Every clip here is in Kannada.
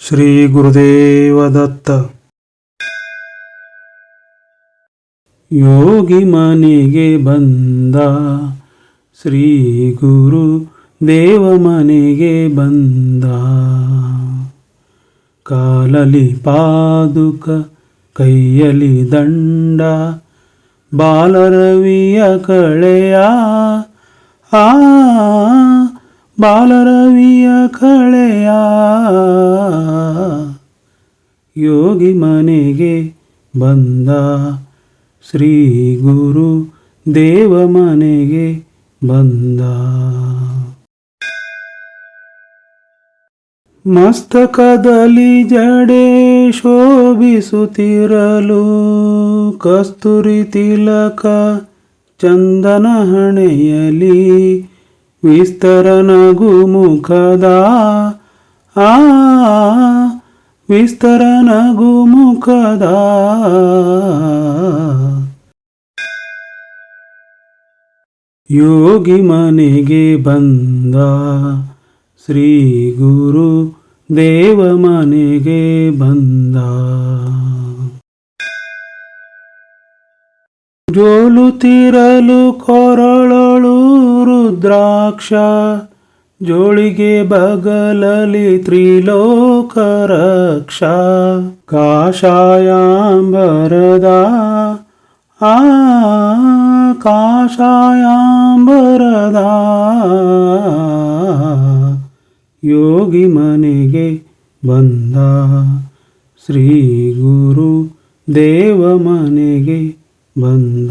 ಶ್ರೀ ಗುರುದೇವ ದತ್ತ ಯೋಗಿ ಮನೆಗೆ ಬಂದ ಶ್ರೀ ಗುರು ದೇವ ಮನೆಗೆ ಬಂದ. ಕಾಲಲಿ ಪಾದುಕ ಕೈಯಲಿ ದಂಡ, ಬಾಲರವಿಯ ಕಳೆಯ, ಆ ಬಾಲರವಿಯ ಕಳೆಯ ಯೋಗಿ ಮನೆಗೆ ಬಂದ ಶ್ರೀ ಗುರು ದೇವ ಮನೆಗೆ ಬಂದ. ಮಸ್ತಕದಲ್ಲಿ ಜಡೆ ಶೋಭಿಸುತ್ತಿರಲು ಕಸ್ತೂರಿ ತಿಲಕ ಚಂದನ ಹಣೆಯಲಿ ವಿಸ್ತರನಗು ಮುಖದ, ಆ, ವಿಸ್ತರನಗು ಮುಖದ. ಯೋಗಿ ಮನೆಗೆ ಬಂದ ಶ್ರೀ ಗುರು ದೇವ ಮನೆಗೆ ಬಂದ. ಜೋಲುತ್ತಿರಲು ಕೊರಳಳು ರುದ್ರಾಕ್ಷ ಜೋಳಿಗೆ ಬಗಲಲಿ ತ್ರಿಲೋಕ ರಕ್ಷ ಕಾಷಾಯಾಂಬರದ ಆ ಕಾಷಾಯಾಂಬರದ ಯೋಗಿ ಮನೆಗೆ ಬಂದ ಶ್ರೀ ಗುರು ದೇವ ಮನೆಗೆ ಬಂದ.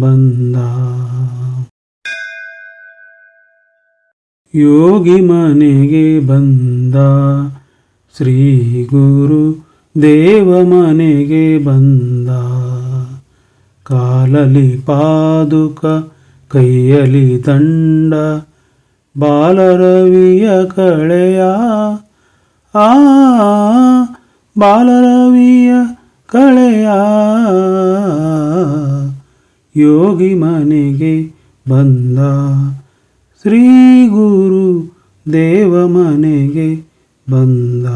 ಬಂದ. ಯೋಗಿ ಮನೆಗೆ ಬಂದ. ಶ್ರೀ ಗುರು ದೇವ ಮನೆಗೆ ಬಂದ. ಕಾಲಲಿ ಪಾದುಕ ಕೈಯಲಿ ದಂಡ. ಬಾಲರವಿಯ ಕಳೆಯ, ಆ, ಬಾಲರವಿಯ ಕಳೆಯ. ಯೋಗಿ ಮನೆಗೆ ಬಂದ. ಶ್ರೀ ಗುರು ದೇವ ಮನೆಗೆ ಬಂದ.